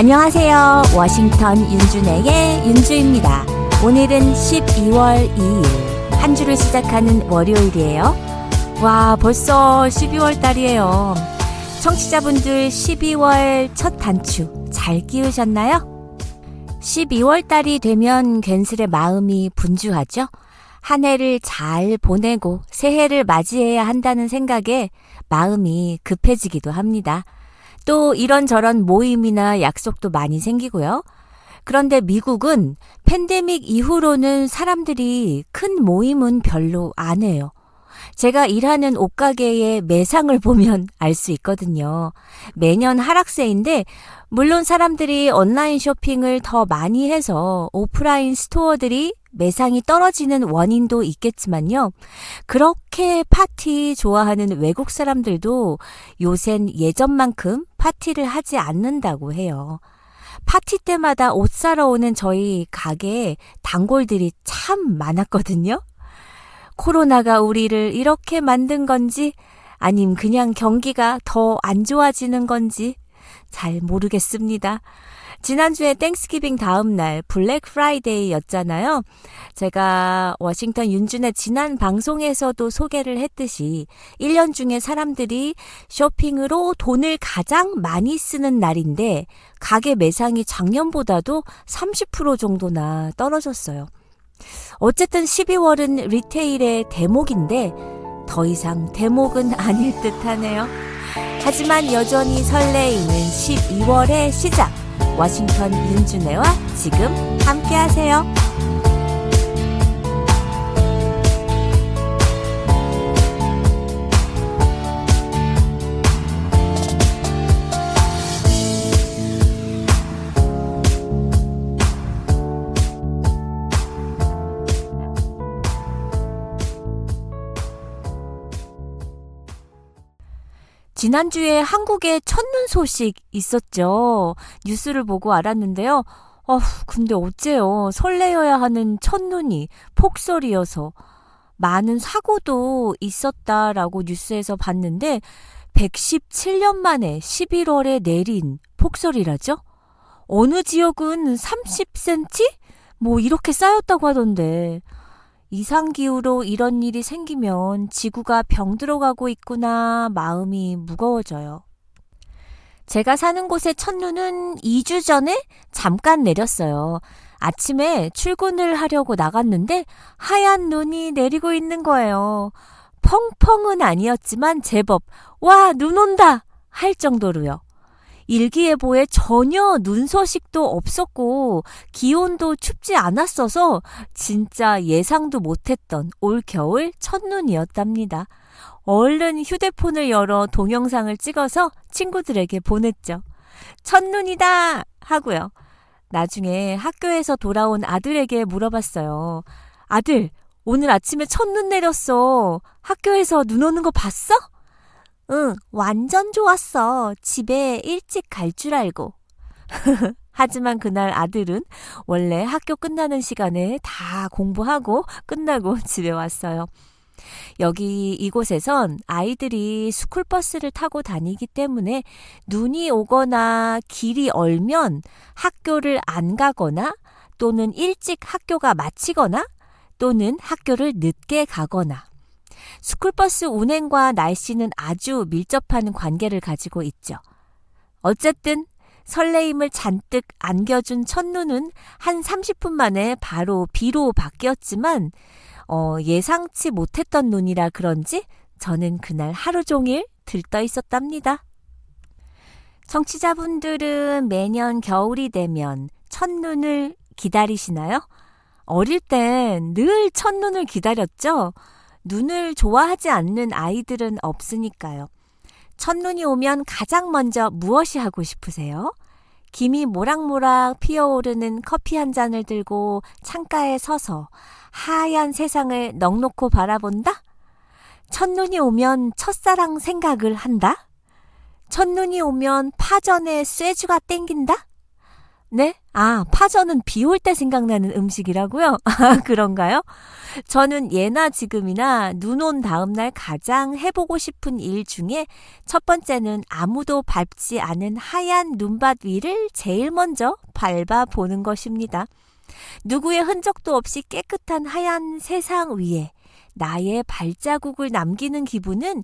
안녕하세요. 워싱턴 윤준혜의 윤주입니다. 오늘은 12월 2일. 한 주를 시작하는 월요일이에요. 와, 벌써 12월 달이에요. 청취자분들 12월 첫 단추 잘 끼우셨나요? 12월 달이 되면 괜스레 마음이 분주하죠? 한 해를 잘 보내고 새해를 맞이해야 한다는 생각에 마음이 급해지기도 합니다. 또 이런저런 모임이나 약속도 많이 생기고요. 그런데 미국은 팬데믹 이후로는 사람들이 큰 모임은 별로 안 해요. 제가 일하는 옷가게의 매상을 보면 알 수 있거든요. 매년 하락세인데, 물론 사람들이 온라인 쇼핑을 더 많이 해서 오프라인 스토어들이 매상이 떨어지는 원인도 있겠지만요. 그렇게 파티 좋아하는 외국 사람들도 요샌 예전만큼 파티를 하지 않는다고 해요. 파티 때마다 옷 사러 오는 저희 가게에 단골들이 참 많았거든요. 코로나가 우리를 이렇게 만든 건지 아님 그냥 경기가 더 안 좋아지는 건지 잘 모르겠습니다. 지난주에 땡스기빙 다음 날 블랙 프라이데이였잖아요. 제가 워싱턴 윤준의 지난 방송에서도 소개를 했듯이 1년 중에 사람들이 쇼핑으로 돈을 가장 많이 쓰는 날인데 가게 매상이 작년보다도 30% 정도나 떨어졌어요. 어쨌든 12월은 리테일의 대목인데 더 이상 대목은 아닐 듯 하네요. 하지만 여전히 설레이는 12월의 시작. 워싱턴 윤준혜와 지금 함께 하세요. 지난주에 한국에 첫눈 소식 있었죠. 뉴스를 보고 알았는데요. 어, 근데 어째요. 설레어야 하는 첫눈이 폭설이어서 많은 사고도 있었다라고 뉴스에서 봤는데 117년 만에 11월에 내린 폭설이라죠? 어느 지역은 30cm? 뭐 이렇게 쌓였다고 하던데. 이상기후로 이런 일이 생기면 지구가 병들어가고 있구나 마음이 무거워져요. 제가 사는 곳의 첫눈은 2주 전에 잠깐 내렸어요. 아침에 출근을 하려고 나갔는데 하얀 눈이 내리고 있는 거예요. 펑펑은 아니었지만 제법 와, 눈 온다! 할 정도로요. 일기예보에 전혀 눈 소식도 없었고 기온도 춥지 않았어서 진짜 예상도 못했던 올겨울 첫눈이었답니다. 얼른 휴대폰을 열어 동영상을 찍어서 친구들에게 보냈죠. 첫눈이다! 하고요. 나중에 학교에서 돌아온 아들에게 물어봤어요. 아들, 오늘 아침에 첫눈 내렸어. 학교에서 눈 오는 거 봤어? 응, 완전 좋았어. 집에 일찍 갈 줄 알고. 하지만 그날 아들은 원래 학교 끝나는 시간에 다 공부하고 끝나고 집에 왔어요. 여기 이곳에선 아이들이 스쿨버스를 타고 다니기 때문에 눈이 오거나 길이 얼면 학교를 안 가거나 또는 일찍 학교가 마치거나 또는 학교를 늦게 가거나 스쿨버스 운행과 날씨는 아주 밀접한 관계를 가지고 있죠. 어쨌든 설레임을 잔뜩 안겨준 첫눈은 한 30분 만에 바로 비로 바뀌었지만 어, 예상치 못했던 눈이라 그런지 저는 그날 하루 종일 들떠 있었답니다. 청취자분들은 매년 겨울이 되면 첫눈을 기다리시나요? 어릴 땐 늘 첫눈을 기다렸죠? 눈을 좋아하지 않는 아이들은 없으니까요. 첫눈이 오면 가장 먼저 무엇이 하고 싶으세요? 김이 모락모락 피어오르는 커피 한 잔을 들고 창가에 서서 하얀 세상을 넉넉히 바라본다? 첫눈이 오면 첫사랑 생각을 한다? 첫눈이 오면 파전에 쇠주가 땡긴다? 네? 아, 파전은 비 올 때 생각나는 음식이라고요? 아, 그런가요? 저는 예나 지금이나 눈 온 다음날 가장 해보고 싶은 일 중에 첫 번째는 아무도 밟지 않은 하얀 눈밭 위를 제일 먼저 밟아보는 것입니다. 누구의 흔적도 없이 깨끗한 하얀 세상 위에 나의 발자국을 남기는 기분은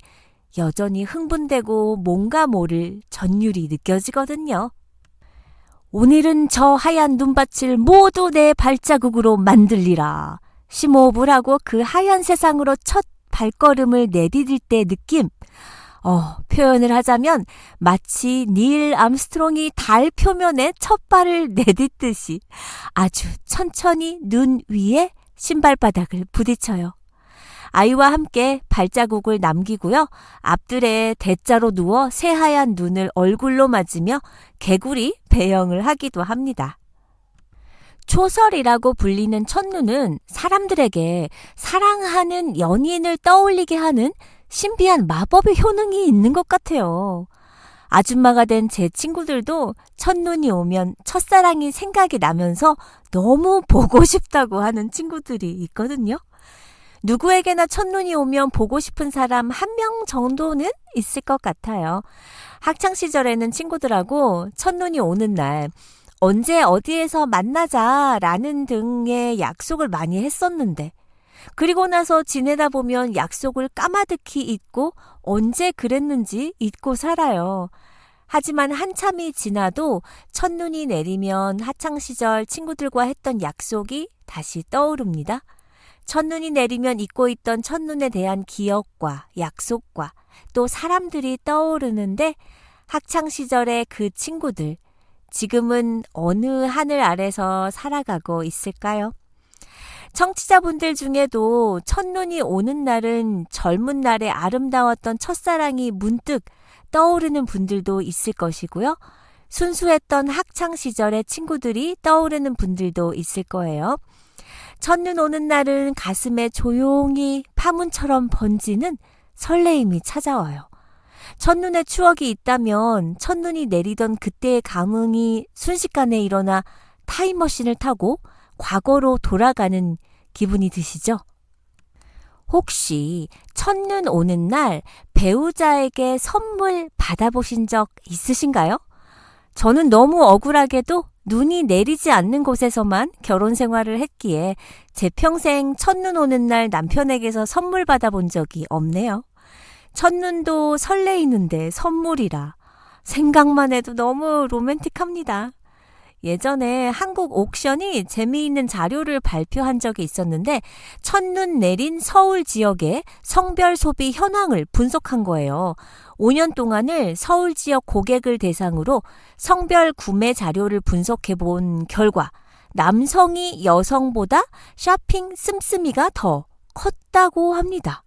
여전히 흥분되고 뭔가 모를 전율이 느껴지거든요. 오늘은 저 하얀 눈밭을 모두 내 발자국으로 만들리라. 심호흡을 하고 그 하얀 세상으로 첫 발걸음을 내디딜 때 느낌. 어, 표현을 하자면 마치 닐 암스트롱이 달 표면에 첫 발을 내딛듯이 아주 천천히 눈 위에 신발바닥을 부딪혀요. 아이와 함께 발자국을 남기고요. 앞들에 대자로 누워 새하얀 눈을 얼굴로 맞으며 개구리 배영을 하기도 합니다. 초설이라고 불리는 첫눈은 사람들에게 사랑하는 연인을 떠올리게 하는 신비한 마법의 효능이 있는 것 같아요. 아줌마가 된 제 친구들도 첫눈이 오면 첫사랑이 생각이 나면서 너무 보고 싶다고 하는 친구들이 있거든요. 누구에게나 첫눈이 오면 보고 싶은 사람 한 명 정도는 있을 것 같아요. 학창시절에는 친구들하고 첫눈이 오는 날, 언제 어디에서 만나자라는 등의 약속을 많이 했었는데, 그리고 나서 지내다 보면 약속을 까마득히 잊고 언제 그랬는지 잊고 살아요. 하지만 한참이 지나도 첫눈이 내리면 하창시절 친구들과 했던 약속이 다시 떠오릅니다. 첫눈이 내리면 잊고 있던 첫눈에 대한 기억과 약속과 또 사람들이 떠오르는데 학창 시절의 그 친구들, 지금은 어느 하늘 아래서 살아가고 있을까요? 청취자분들 중에도 첫눈이 오는 날은 젊은 날의 아름다웠던 첫사랑이 문득 떠오르는 분들도 있을 것이고요. 순수했던 학창 시절의 친구들이 떠오르는 분들도 있을 거예요. 첫눈 오는 날은 가슴에 조용히 파문처럼 번지는 설레임이 찾아와요. 첫눈의 추억이 있다면 첫눈이 내리던 그때의 감흥이 순식간에 일어나 타임머신을 타고 과거로 돌아가는 기분이 드시죠? 혹시 첫눈 오는 날 배우자에게 선물 받아보신 적 있으신가요? 저는 너무 억울하게도 눈이 내리지 않는 곳에서만 결혼 생활을 했기에 제 평생 첫눈 오는 날 남편에게서 선물 받아본 적이 없네요. 첫눈도 설레이는데 선물이라 생각만 해도 너무 로맨틱합니다. 예전에 한국 옥션이 재미있는 자료를 발표한 적이 있었는데 첫눈 내린 서울 지역의 성별 소비 현황을 분석한 거예요. 5년 동안을 서울 지역 고객을 대상으로 성별 구매 자료를 분석해 본 결과 남성이 여성보다 쇼핑 씀씀이가 더 컸다고 합니다.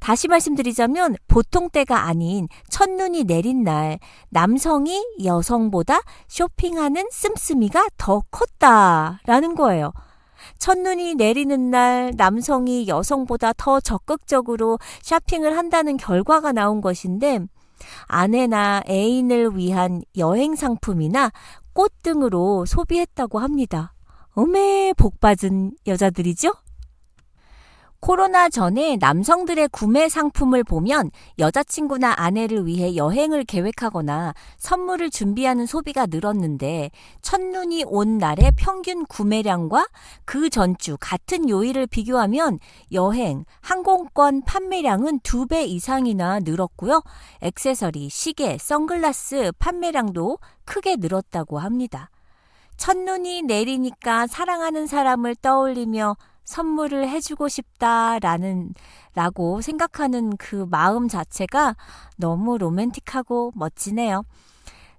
다시 말씀드리자면 보통 때가 아닌 첫눈이 내린 날 남성이 여성보다 쇼핑하는 씀씀이가 더 컸다라는 거예요. 첫눈이 내리는 날 남성이 여성보다 더 적극적으로 쇼핑을 한다는 결과가 나온 것인데 아내나 애인을 위한 여행 상품이나 꽃 등으로 소비했다고 합니다. 어메 복 받은 여자들이죠? 코로나 전에 남성들의 구매 상품을 보면 여자친구나 아내를 위해 여행을 계획하거나 선물을 준비하는 소비가 늘었는데 첫눈이 온 날의 평균 구매량과 그 전주 같은 요일을 비교하면 여행, 항공권 판매량은 두 배 이상이나 늘었고요. 액세서리, 시계, 선글라스 판매량도 크게 늘었다고 합니다. 첫눈이 내리니까 사랑하는 사람을 떠올리며 선물을 해주고 싶다라는 라고 생각하는 그 마음 자체가 너무 로맨틱하고 멋지네요.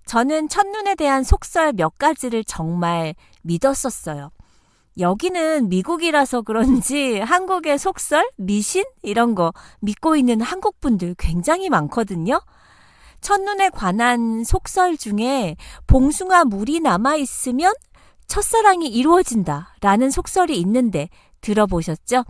저는 첫눈에 대한 속설 몇 가지를 정말 믿었었어요. 여기는 미국이라서 그런지 한국의 속설, 미신 이런 거 믿고 있는 한국 분들 굉장히 많거든요. 첫눈에 관한 속설 중에 봉숭아 물이 남아 있으면 첫사랑이 이루어진다 라는 속설이 있는데 들어보셨죠?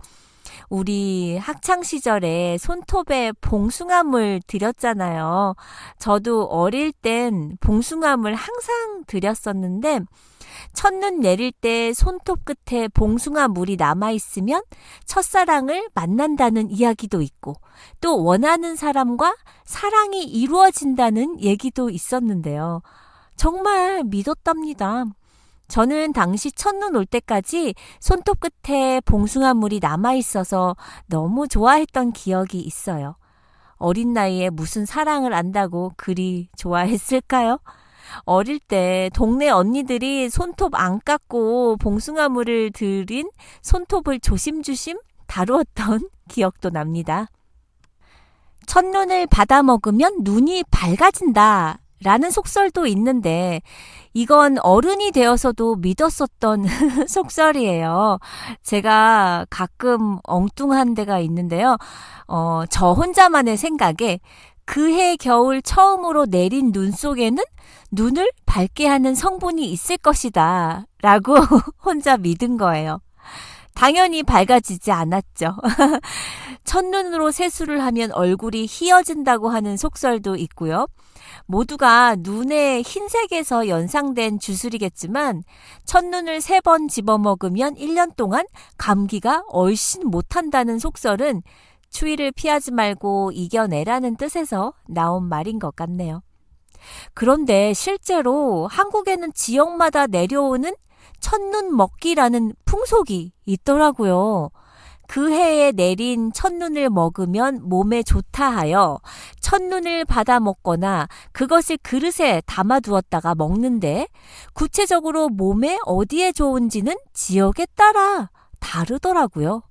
우리 학창 시절에 손톱에 봉숭아물 드렸잖아요. 저도 어릴 땐 봉숭아물 항상 드렸었는데 첫눈 내릴 때 손톱 끝에 봉숭아 물이 남아 있으면 첫사랑을 만난다는 이야기도 있고 또 원하는 사람과 사랑이 이루어진다는 얘기도 있었는데요. 정말 믿었답니다. 저는 당시 첫눈 올 때까지 손톱 끝에 봉숭아 물이 남아 있어서 너무 좋아했던 기억이 있어요. 어린 나이에 무슨 사랑을 안다고 그리 좋아했을까요? 어릴 때 동네 언니들이 손톱 안 깎고 봉숭아 물을 들인 손톱을 조심조심 다루었던 기억도 납니다. 첫눈을 받아 먹으면 눈이 밝아진다. 라는 속설도 있는데, 이건 어른이 되어서도 믿었었던 속설이에요. 제가 가끔 엉뚱한 데가 있는데요. 어, 저 혼자만의 생각에 그해 겨울 처음으로 내린 눈 속에는 눈을 밝게 하는 성분이 있을 것이다. 라고 혼자 믿은 거예요. 당연히 밝아지지 않았죠. 첫눈으로 세수를 하면 얼굴이 희어진다고 하는 속설도 있고요. 모두가 눈의 흰색에서 연상된 주술이겠지만 첫눈을 세 번 집어먹으면 1년 동안 감기가 얼씬 못한다는 속설은 추위를 피하지 말고 이겨내라는 뜻에서 나온 말인 것 같네요. 그런데 실제로 한국에는 지역마다 내려오는 첫눈 먹기라는 풍속이 있더라고요. 그 해에 내린 첫눈을 먹으면 몸에 좋다 하여 첫눈을 받아 먹거나 그것을 그릇에 담아 두었다가 먹는데 구체적으로 몸에 어디에 좋은지는 지역에 따라 다르더라고요.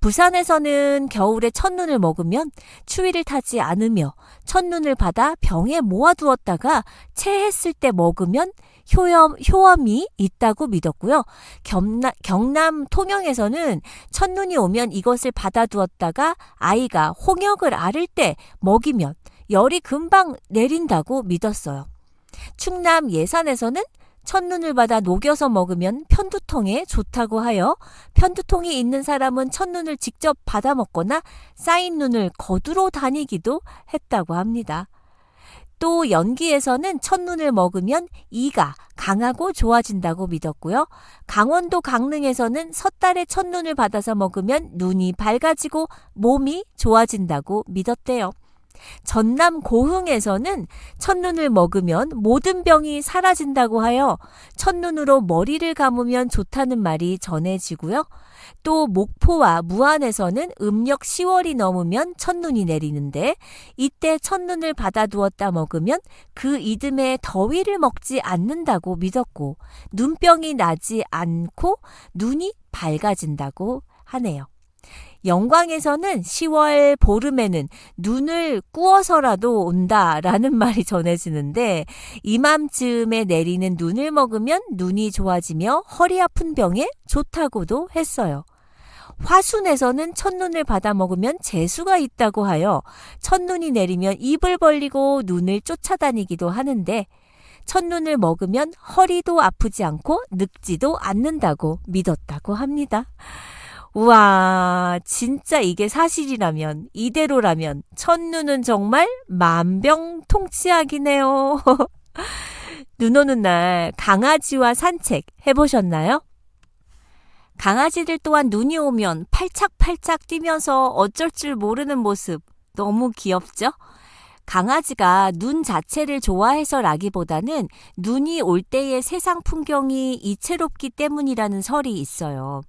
부산에서는 겨울에 첫눈을 먹으면 추위를 타지 않으며 첫눈을 받아 병에 모아두었다가 체했을 때 먹으면 효염, 효험이 있다고 믿었고요. 경남, 경남 통영에서는 첫눈이 오면 이것을 받아두었다가 아이가 홍역을 앓을 때 먹이면 열이 금방 내린다고 믿었어요. 충남 예산에서는 첫눈을 받아 녹여서 먹으면 편두통에 좋다고 하여 편두통이 있는 사람은 첫눈을 직접 받아 먹거나 쌓인 눈을 거두러 다니기도 했다고 합니다. 또 연기에서는 첫눈을 먹으면 이가 강하고 좋아진다고 믿었고요. 강원도 강릉에서는 섣달의 첫눈을 받아서 먹으면 눈이 밝아지고 몸이 좋아진다고 믿었대요. 전남 고흥에서는 첫눈을 먹으면 모든 병이 사라진다고 하여 첫눈으로 머리를 감으면 좋다는 말이 전해지고요. 또 목포와 무안에서는 음력 10월이 넘으면 첫눈이 내리는데 이때 첫눈을 받아두었다 먹으면 그 이듬해 더위를 먹지 않는다고 믿었고 눈병이 나지 않고 눈이 밝아진다고 하네요. 영광에서는 10월 보름에는 눈을 꾸어서라도 온다라는 말이 전해지는데 이맘쯤에 내리는 눈을 먹으면 눈이 좋아지며 허리 아픈 병에 좋다고도 했어요. 화순에서는 첫눈을 받아 먹으면 재수가 있다고 하여 첫눈이 내리면 입을 벌리고 눈을 쫓아다니기도 하는데 첫눈을 먹으면 허리도 아프지 않고 늙지도 않는다고 믿었다고 합니다. 우와, 진짜 이게 사실이라면, 이대로라면, 첫눈은 정말 만병통치약이네요. 눈 오는 날 강아지와 산책 해보셨나요? 강아지들 또한 눈이 오면 팔짝팔짝 뛰면서 어쩔 줄 모르는 모습 너무 귀엽죠? 강아지가 눈 자체를 좋아해서라기보다는 눈이 올 때의 세상 풍경이 이채롭기 때문이라는 설이 있어요.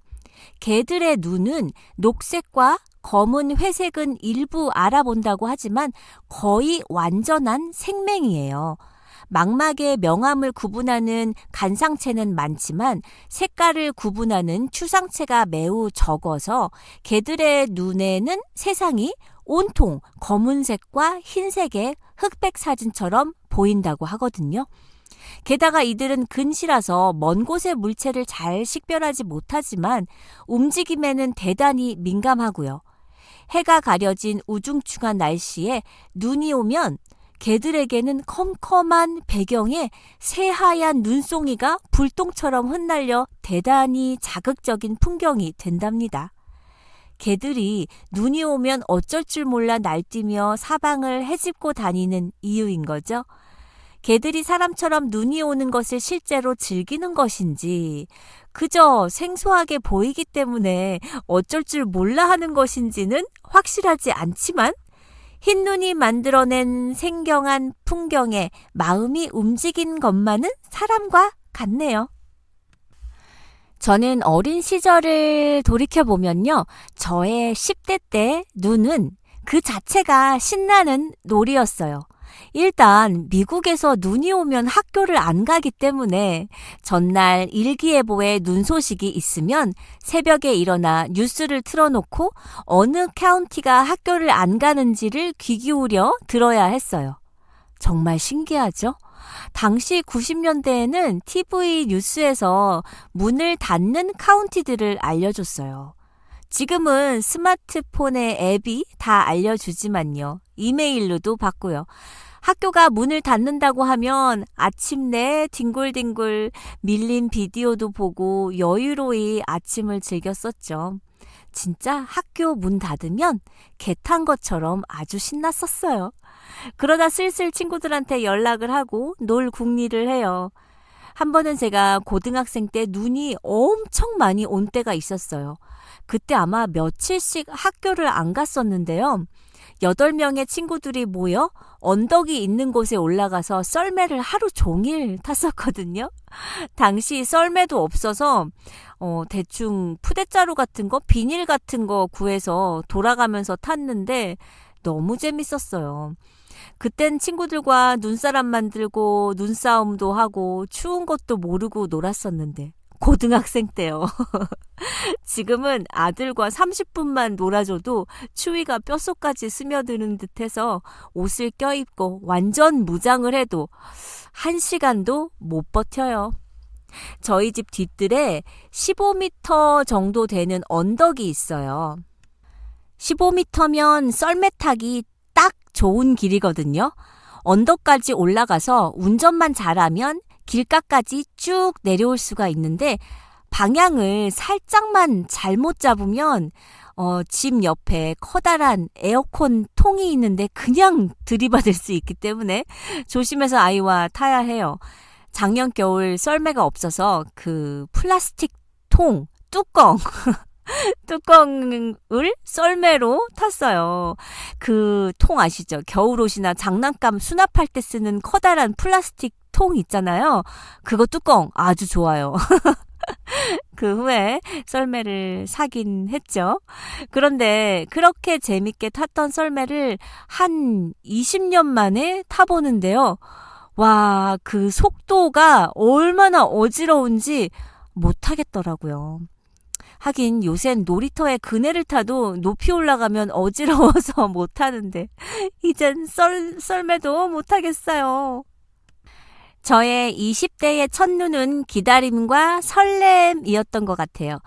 개들의 눈은 녹색과 검은 회색은 일부 알아본다고 하지만 거의 완전한 생맹이에요. 망막의 명암을 구분하는 간상체는 많지만 색깔을 구분하는 추상체가 매우 적어서 개들의 눈에는 세상이 온통 검은색과 흰색의 흑백 사진처럼 보인다고 하거든요. 게다가 이들은 근시라서 먼 곳의 물체를 잘 식별하지 못하지만 움직임에는 대단히 민감하고요. 해가 가려진 우중충한 날씨에 눈이 오면 개들에게는 컴컴한 배경에 새하얀 눈송이가 불똥처럼 흩날려 대단히 자극적인 풍경이 된답니다. 개들이 눈이 오면 어쩔 줄 몰라 날뛰며 사방을 헤집고 다니는 이유인 거죠. 개들이 사람처럼 눈이 오는 것을 실제로 즐기는 것인지, 그저 생소하게 보이기 때문에 어쩔 줄 몰라 하는 것인지는 확실하지 않지만, 흰눈이 만들어낸 생경한 풍경에 마음이 움직인 것만은 사람과 같네요. 저는 어린 시절을 돌이켜보면요. 저의 10대 때 눈은 그 자체가 신나는 놀이였어요. 일단 미국에서 눈이 오면 학교를 안 가기 때문에 전날 일기예보에 눈 소식이 있으면 새벽에 일어나 뉴스를 틀어놓고 어느 카운티가 학교를 안 가는지를 귀 기울여 들어야 했어요. 정말 신기하죠? 당시 90년대에는 TV 뉴스에서 문을 닫는 카운티들을 알려줬어요. 지금은 스마트폰의 앱이 다 알려주지만요. 이메일로도 받고요. 학교가 문을 닫는다고 하면 아침 내 뒹굴뒹굴 밀린 비디오도 보고 여유로이 아침을 즐겼었죠. 진짜 학교 문 닫으면 개 탄 것처럼 아주 신났었어요. 그러다 슬슬 친구들한테 연락을 하고 놀 궁리를 해요. 한 번은 제가 고등학생 때 눈이 엄청 많이 온 때가 있었어요. 그때 아마 며칠씩 학교를 안 갔었는데요. 여덟 명의 친구들이 모여 언덕이 있는 곳에 올라가서 썰매를 하루 종일 탔었거든요. 당시 썰매도 없어서 어, 대충 푸대자루 같은 거, 비닐 같은 거 구해서 돌아가면서 탔는데 너무 재밌었어요. 그땐 친구들과 눈사람 만들고 눈싸움도 하고 추운 것도 모르고 놀았었는데 고등학생 때요. 지금은 아들과 30분만 놀아줘도 추위가 뼛속까지 스며드는 듯해서 옷을 껴입고 완전 무장을 해도 한 시간도 못 버텨요. 저희 집 뒤뜰에 15m 정도 되는 언덕이 있어요. 15m면 썰매 타기 딱 좋은 길이거든요. 언덕까지 올라가서 운전만 잘하면 길가까지 쭉 내려올 수가 있는데 방향을 살짝만 잘못 잡으면 어, 집 옆에 커다란 에어컨 통이 있는데 그냥 들이받을 수 있기 때문에 조심해서 아이와 타야 해요. 작년 겨울 썰매가 없어서 그 플라스틱 통, 뚜껑, 뚜껑을 썰매로 탔어요. 그 통 아시죠? 겨울옷이나 장난감 수납할 때 쓰는 커다란 플라스틱 통 있잖아요. 그거 뚜껑 아주 좋아요. 그 후에 썰매를 사긴 했죠. 그런데 그렇게 재밌게 탔던 썰매를 한 20년 만에 타보는데요. 와, 그 속도가 얼마나 어지러운지 못하겠더라고요. 하긴 요샌 놀이터에 그네를 타도 높이 올라가면 어지러워서 못하는데, 이젠 썰, 썰매도 못하겠어요. 저의 20대의 첫눈은 기다림과 설렘이었던 것 같아요.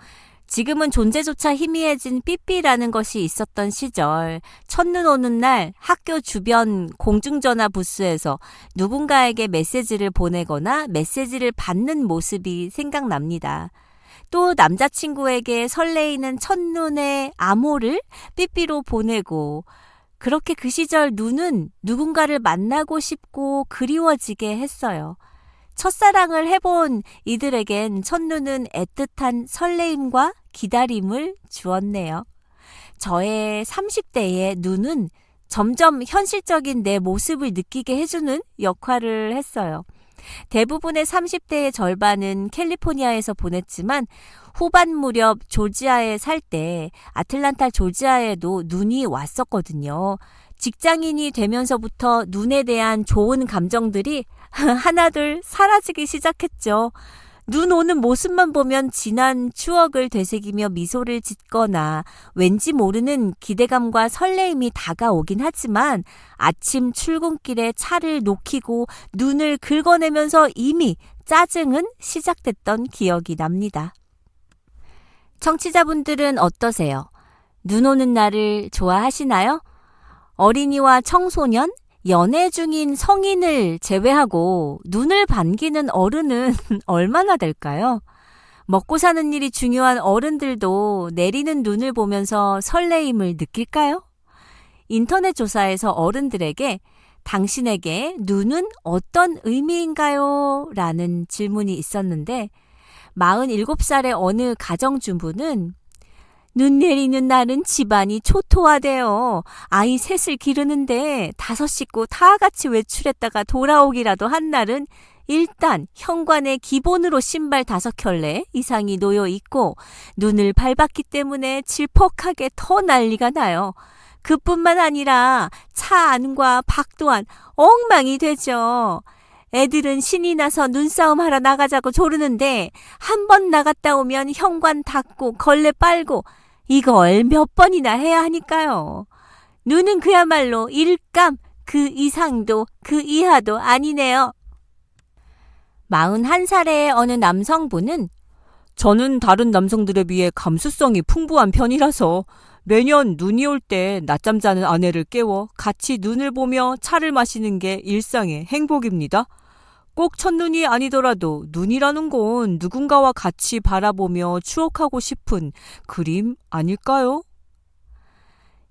지금은 존재조차 희미해진 삐삐라는 것이 있었던 시절, 첫눈 오는 날 학교 주변 공중전화 부스에서 누군가에게 메시지를 보내거나 메시지를 받는 모습이 생각납니다. 또 남자친구에게 설레이는 첫눈의 암호를 삐삐로 보내고, 그렇게 그 시절 눈은 누군가를 만나고 싶고 그리워지게 했어요. 첫사랑을 해본 이들에겐 첫눈은 애틋한 설레임과 기다림을 주었네요. 저의 30대의 눈은 점점 현실적인 내 모습을 느끼게 해주는 역할을 했어요. 대부분의 30대의 절반은 캘리포니아에서 보냈지만 후반 무렵 조지아에 살 때 아틀란타 조지아에도 눈이 왔었거든요. 직장인이 되면서부터 눈에 대한 좋은 감정들이 하나둘 사라지기 시작했죠. 눈 오는 모습만 보면 지난 추억을 되새기며 미소를 짓거나 왠지 모르는 기대감과 설레임이 다가오긴 하지만 아침 출근길에 차를 녹이고 눈을 긁어내면서 이미 짜증은 시작됐던 기억이 납니다. 청취자분들은 어떠세요? 눈 오는 날을 좋아하시나요? 어린이와 청소년, 연애 중인 성인을 제외하고 눈을 반기는 어른은 얼마나 될까요? 먹고 사는 일이 중요한 어른들도 내리는 눈을 보면서 설레임을 느낄까요? 인터넷 조사에서 어른들에게 당신에게 눈은 어떤 의미인가요? 라는 질문이 있었는데 47살의 어느 가정주부는 눈 내리는 날은 집안이 초토화되어 아이 셋을 기르는데 다섯 식구 다 같이 외출했다가 돌아오기라도 한 날은 일단 현관에 기본으로 신발 다섯 켤레 이상이 놓여 있고 눈을 밟았기 때문에 질퍽하게 더 난리가 나요. 그뿐만 아니라 차 안과 밖 또한 엉망이 되죠. 애들은 신이 나서 눈싸움 하러 나가자고 조르는데 한 번 나갔다 오면 현관 닫고 걸레 빨고 이걸 몇 번이나 해야 하니까요. 눈은 그야말로 일감 그 이상도 그 이하도 아니네요. 41살의 어느 남성분은 저는 다른 남성들에 비해 감수성이 풍부한 편이라서 매년 눈이 올 때 낮잠 자는 아내를 깨워 같이 눈을 보며 차를 마시는 게 일상의 행복입니다. 꼭 첫눈이 아니더라도 눈이라는 건 누군가와 같이 바라보며 추억하고 싶은 그림 아닐까요?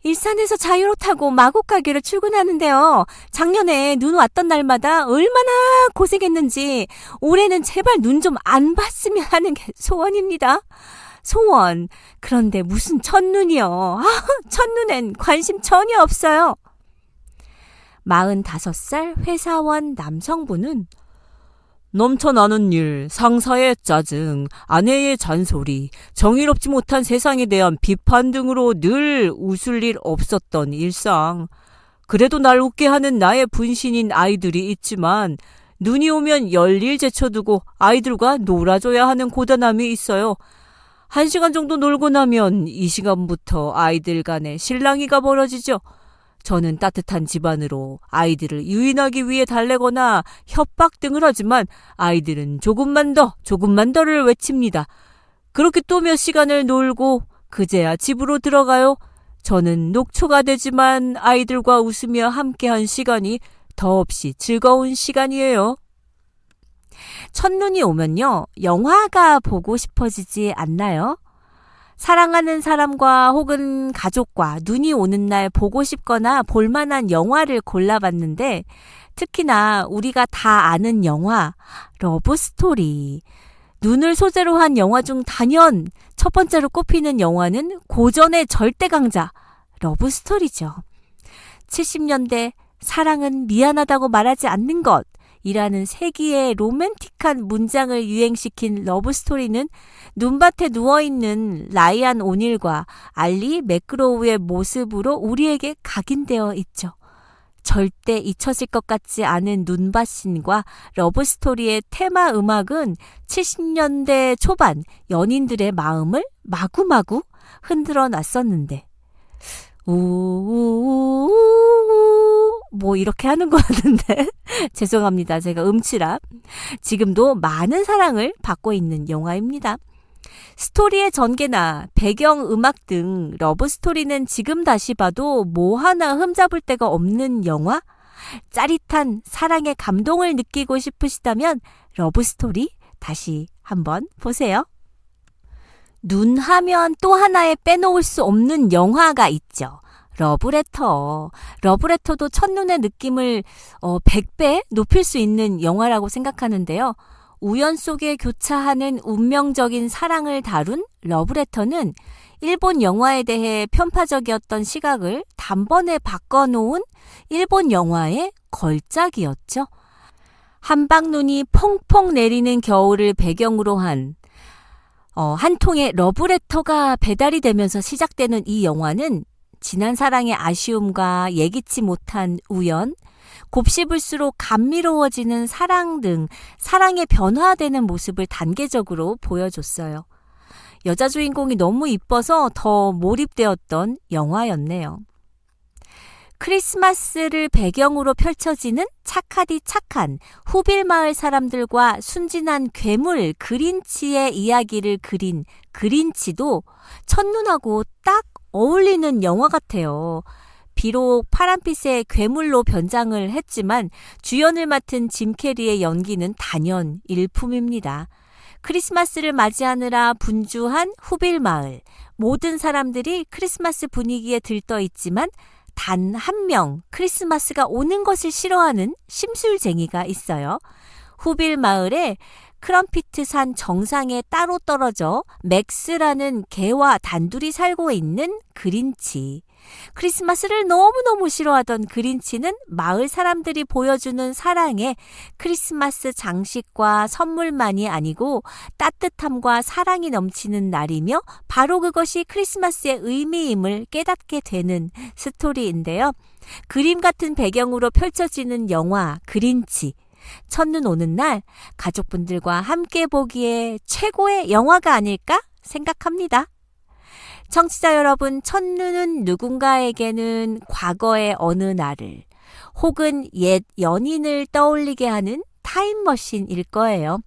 일산에서 자유로 타고 마곡 가게로 출근하는데요. 작년에 눈 왔던 날마다 얼마나 고생했는지 올해는 제발 눈 좀 안 봤으면 하는 게 소원입니다. 소원. 그런데 무슨 첫눈이요. 아, 첫눈엔 관심 전혀 없어요. 45살 회사원 남성분은 넘쳐나는 일, 상사의 짜증, 아내의 잔소리, 정의롭지 못한 세상에 대한 비판 등으로 늘 웃을 일 없었던 일상. 그래도 날 웃게 하는 나의 분신인 아이들이 있지만 눈이 오면 열일 제쳐두고 아이들과 놀아줘야 하는 고단함이 있어요. 한 시간 정도 놀고 나면 이 시간부터 아이들 간에 실랑이가 벌어지죠. 저는 따뜻한 집안으로 아이들을 유인하기 위해 달래거나 협박 등을 하지만 아이들은 조금만 더, 조금만 더를 외칩니다. 그렇게 또 몇 시간을 놀고 그제야 집으로 들어가요. 저는 녹초가 되지만 아이들과 웃으며 함께한 시간이 더없이 즐거운 시간이에요. 첫눈이 오면요, 영화가 보고 싶어지지 않나요? 사랑하는 사람과 혹은 가족과 눈이 오는 날 보고 싶거나 볼만한 영화를 골라봤는데 특히나 우리가 다 아는 영화 러브스토리 눈을 소재로 한 영화 중 단연 첫 번째로 꼽히는 영화는 고전의 절대 강자 러브스토리죠. 70년대 사랑은 미안하다고 말하지 않는 것 이라는 세기의 로맨틱한 문장을 유행시킨 러브스토리는 눈밭에 누워있는 라이안 오닐과 알리 매크로우의 모습으로 우리에게 각인되어 있죠. 절대 잊혀질 것 같지 않은 눈밭신과 러브스토리의 테마 음악은 70년대 초반 연인들의 마음을 마구마구 흔들어 놨었는데, 우우우우 뭐 이렇게 하는 거 같은데 죄송합니다. 제가 음치라. 지금도 많은 사랑을 받고 있는 영화입니다. 스토리의 전개나 배경 음악 등 러브 스토리는 지금 다시 봐도 뭐 하나 흠잡을 데가 없는 영화? 짜릿한 사랑의 감동을 느끼고 싶으시다면 러브 스토리 다시 한번 보세요. 눈 하면 또 하나의 빼놓을 수 없는 영화가 있죠. 러브레터. 러브레터도 첫눈의 느낌을 어, 100배 높일 수 있는 영화라고 생각하는데요. 우연 속에 교차하는 운명적인 사랑을 다룬 러브레터는 일본 영화에 대해 편파적이었던 시각을 단번에 바꿔놓은 일본 영화의 걸작이었죠. 한방눈이 펑펑 내리는 겨울을 배경으로 한, 어, 한 통의 러브레터가 배달이 되면서 시작되는 이 영화는 지난 사랑의 아쉬움과 예기치 못한 우연, 곱씹을수록 감미로워지는 사랑 등 사랑의 변화되는 모습을 단계적으로 보여줬어요. 여자 주인공이 너무 이뻐서 더 몰입되었던 영화였네요. 크리스마스를 배경으로 펼쳐지는 착하디 착한 후빌 마을 사람들과 순진한 괴물 그린치의 이야기를 그린 그린치도 첫눈하고 딱 어울리는 영화 같아요. 비록 파란빛의 괴물로 변장을 했지만 주연을 맡은 짐 캐리의 연기는 단연 일품입니다. 크리스마스를 맞이하느라 분주한 후빌 마을. 모든 사람들이 크리스마스 분위기에 들떠 있지만 단 한 명 크리스마스가 오는 것을 싫어하는 심술쟁이가 있어요. 후빌 마을에 크럼피트 산 정상에 따로 떨어져 맥스라는 개와 단둘이 살고 있는 그린치. 크리스마스를 너무너무 싫어하던 그린치는 마을 사람들이 보여주는 사랑에 크리스마스 장식과 선물만이 아니고 따뜻함과 사랑이 넘치는 날이며 바로 그것이 크리스마스의 의미임을 깨닫게 되는 스토리인데요. 그림 같은 배경으로 펼쳐지는 영화 그린치. 첫눈 오는 날 가족분들과 함께 보기에 최고의 영화가 아닐까 생각합니다. 청취자 여러분, 첫눈은 누군가에게는 과거의 어느 날을 혹은 옛 연인을 떠올리게 하는 타임머신일 거예요.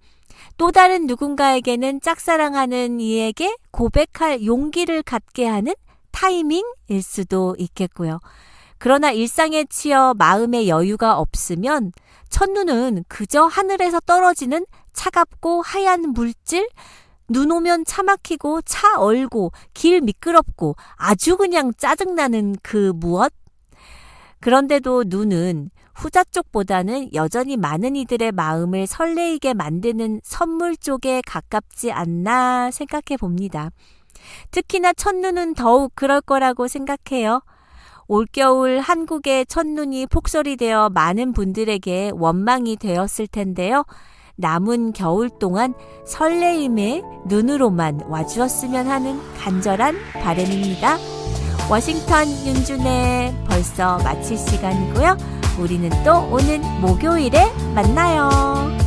또 다른 누군가에게는 짝사랑하는 이에게 고백할 용기를 갖게 하는 타이밍일 수도 있겠고요. 그러나 일상에 치여 마음의 여유가 없으면 첫눈은 그저 하늘에서 떨어지는 차갑고 하얀 물질, 눈 오면 차 막히고 차 얼고 길 미끄럽고 아주 그냥 짜증나는 그 무엇? 그런데도 눈은 후자 쪽보다는 여전히 많은 이들의 마음을 설레이게 만드는 선물 쪽에 가깝지 않나 생각해 봅니다. 특히나 첫눈은 더욱 그럴 거라고 생각해요. 올겨울 한국의 첫눈이 폭설이 되어 많은 분들에게 원망이 되었을 텐데요. 남은 겨울 동안 설레임의 눈으로만 와주었으면 하는 간절한 바람입니다. 워싱턴 윤준의 벌써 마칠 시간이고요. 우리는 또 오는 목요일에 만나요.